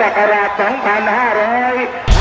ศักราช 2500